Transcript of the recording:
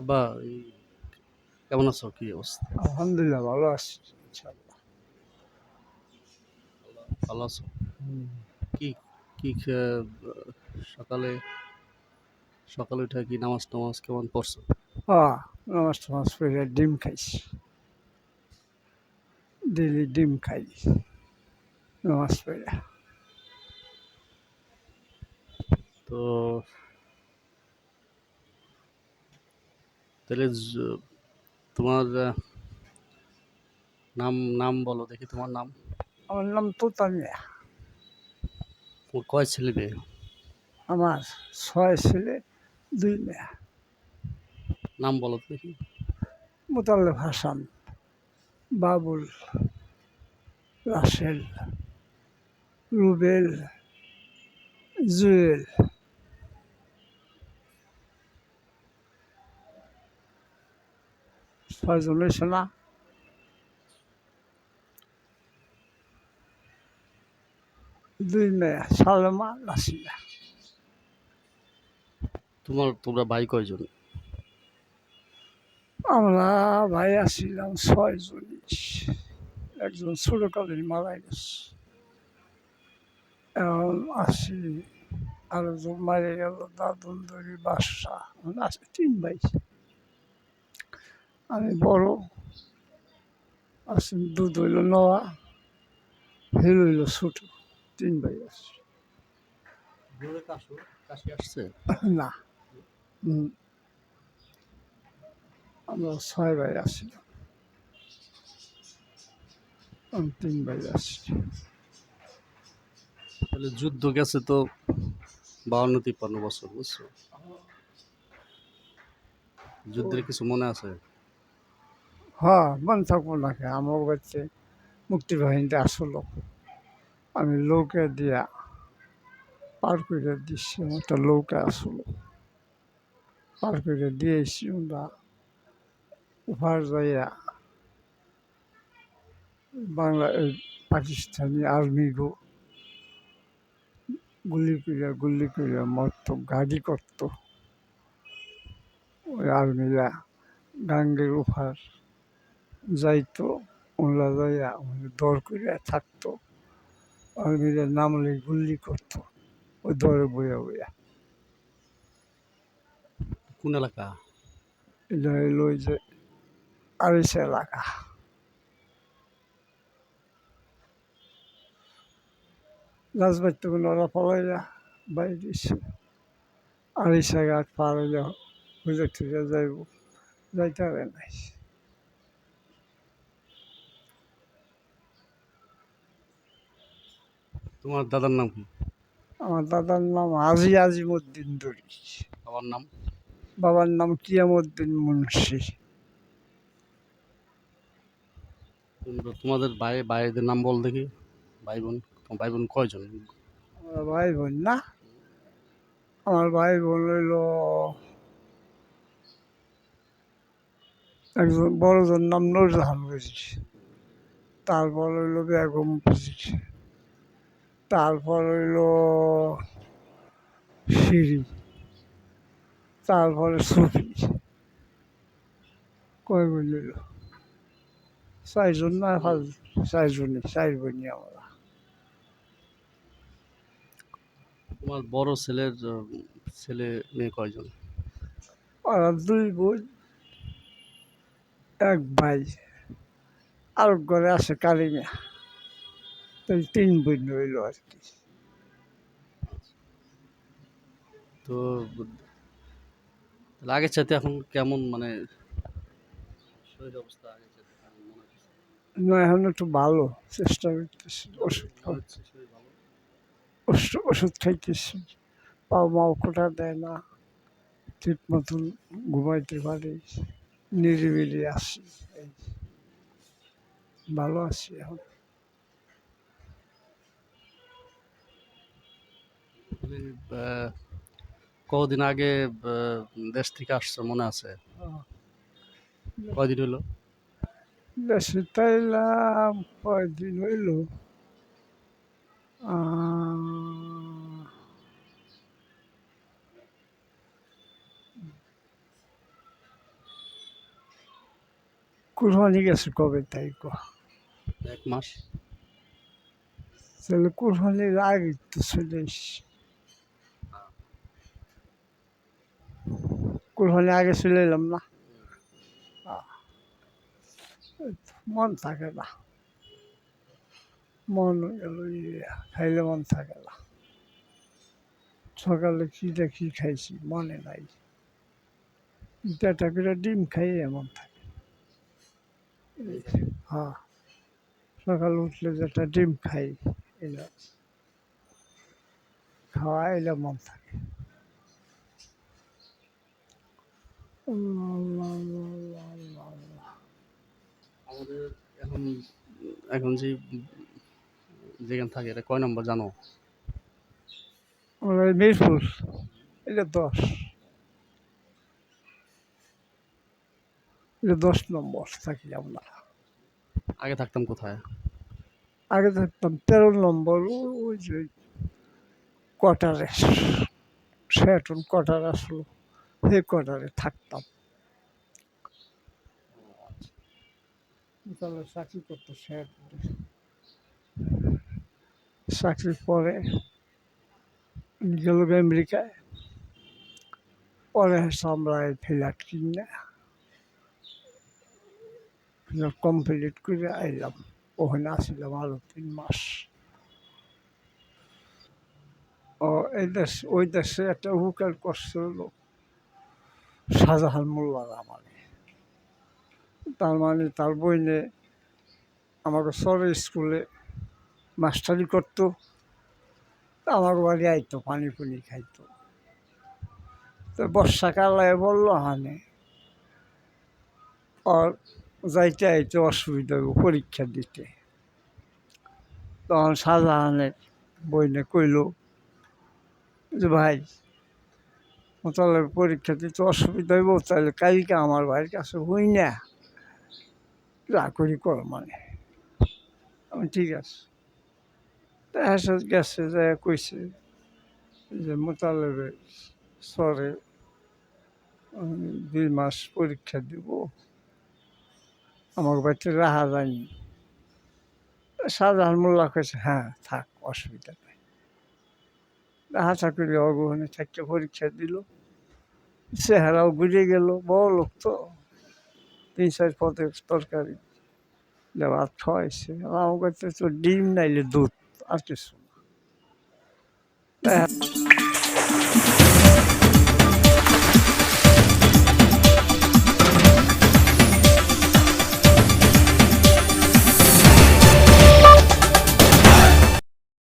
আব্বা কেমন আছো? কি অবস্থা? আলহামদুলিল্লাহ ভালো আছি ভালো আছো। কি কি সকালে সকালে উঠে কি নামাজ টামাজ কেমন পড়ছো? হ্যাঁ নামাজ টামাজ পড়ে ডিম খাইছি। ডেলি ডিম খাই। নামাজ পড়ে। তো তাহলে তোমার নাম নাম বলো দেখি তোমার নাম। আমার নাম তোতামিয়া তোমার কয় ছেলে মেয়ে? আমার ছয় ছেলে দুই মেয়ে। নাম বলো দেখি। মোতাল্লেব হাসান বাবুল রাসেল রুবেল জুয়েল। ছয়জন হয়েছে না দুই মেয়ে সালেমা নাসিয়া। তোমার তোমরা ভাই কয়জন? আমরা ভাই আসছিলাম ছয়জন একজন ছোটকালের মারা গেছে। এখন আসি আরেকজন মারা গেল দাদন ধরি বাসা। আছে তিন ভাই। আমি বড়। আছেন দুধ হইল নয়া হিল হইল ছোট। তিন ভাই আসছে। না। আমরা ছয় ভাই আসছিলাম আমি তিন ভাই আসছি। তাহলে যুদ্ধ গেছে তো বাউন্ন তিপ্পান্ন বছর বুঝছ? যুদ্ধের কিছু মনে আছে? হ্যাঁ মন থাকব নাকি আমার কাছে মুক্তিবাহিনীতে আসলো আমি লৌকে দিয়া পার করে দিচ্ছি, একটা লৌকে আসলো পার করে দিয়েছি আমরা। ওপার যাইয়া বাংলা পাকিস্তানি আর্মি গো, গুলি করে গুলি করে মরতো, গাড়ি করতো। ওই আর্মিরা গাঙ্গের ওপার যাইতো ওরা যাইয়া মানে দর করে থাকতো। আর্মিরা নামলে গুলি করতো ওই দরে বইয়া বইয়া। কোন এলাকা? এটা হইল ওই যে আড়াইশ এলাকা। রাজবাড়ি থেকে ওরা পলাইয়া বাইরে দিচ্ছে আড়াইশা ঘাট পার হইলে যাইব যাইতে হবে নাই। তোমার দাদার নাম কি? আমার দাদার নাম আজি আজিমুদ্দিন দড়ি বাবার নাম? বাবার নাম কিয়ামুদ্দিন মুন্সি। তোমরা তোমাদের ভাই ভাইদের নাম বল দেখি। ভাই বোন তোমার ভাই বোন কয়জন? আমার ভাই বোন না? আমার ভাই বোন হইল একজন বড়জন নাম নুরজাহান বুঝি তারপর হইল বেগম বুঝি তারপর হইল সিঁড়ি। তারপরে সুফি কয় বোন হইল চারজন না পাঁচ চারজনই চার বোনই আমরা। তোমার বড় ছেলের ছেলে মেয়ে কয়জন? ওরা দুই বোন এক ভাই। আর ঘরে আছে কালিমা। তাই তিন বোন রইল আর কি তো আগের চাইতে এখন কেমন মানে শরীর অবস্থা আগের চাইতে কেমন হচ্ছে? না এখন একটু ভালো চেষ্টা করতেছি ওষুধ? ওষুধ ওষুধ খাইতেছি পাও মাও কোটা দেয় না ঠিক মতন ঘুমাইতে পারি নিরিবিলি এই ভালো আছি এখন কদিন আগে দেশ থেকে আসছো মনে আছে? কয়দিন হলো দেশে তাইলাম কয়দিন হইল? কুরবানি গেছে কবে তাই কো? এক মাস। তাহলে কুরবানির আগে তো চলে কুরবানি আগে চলে এলাম না। মন থাকে না। মন খাইলে মন থাকে না। সকালে কি খাইছি, মনে নাই। দুটা করে ডিম খাই এমন থাকে। হ্যাঁ সকালে উঠলে যেটা ডিম খাই এলো খাওয়া এলে মন থাকে। আমাদের এখন এখন যে যেখানে থাকে এটা কয় নম্বর জানো? মিরপুর এটা দশ। এটা দশ নম্বর থাকি আমরা। আগে থাকতাম কোথায়? আগে থাকতাম তেরো নম্বর ওই যে কোয়ার্টারে সেটন কোয়ার্টার আসলো। সেই কোয়ার্টারে থাকতাম। তাহলে চাকরি করতো চাকরির পরে গেল আমেরিকায়। পরে আমরা এই ফ্ল্যাট কিনে কমপ্লিট করে আইলাম। ওখানে আসছিলাম আরও তিন মাস। ও এই দেশ ওই দেশে একটা উপকার করছে হলো। শাহজাহান মোল্লার আমারে। তার মানে তার বইনে আমাকে সরে স্কুলে মাস্টারি করতো, আমার বাড়ি আইতো, পানি পুনি খাইতো। তো বর্ষাকালে বলল হানে আর যাইতে আইতে অসুবিধা হবে পরীক্ষা দিতে। তখন শাহজাহানের বইনে কইল যে, ভাই তাহলে পরীক্ষা দিতে অসুবিধা হইব তাহলে কালকে আমার ভাইয়ের কাছে হই না। যা করি কর মানে। আমি ঠিক আছে। দেখা গেছে যে কইছে যে মোতালেবে সরে দুই মাস পরীক্ষা দিব। আমার বাড়িতে রাহা যায়নি। শাহজাহান মোল্লা কইছে হ্যাঁ থাক, অসুবিধা নেই। রাহা চাকরি অগ্রহণে থাকতে পরীক্ষা দিল। চেহারাও বুঝে গেল, বড় লোক তো। তিন, চার পথে তরকারি। দেওয়ার খাওয়াইছে। আমার কাছে তো ডিম নাইলে দুধ, আর কিছু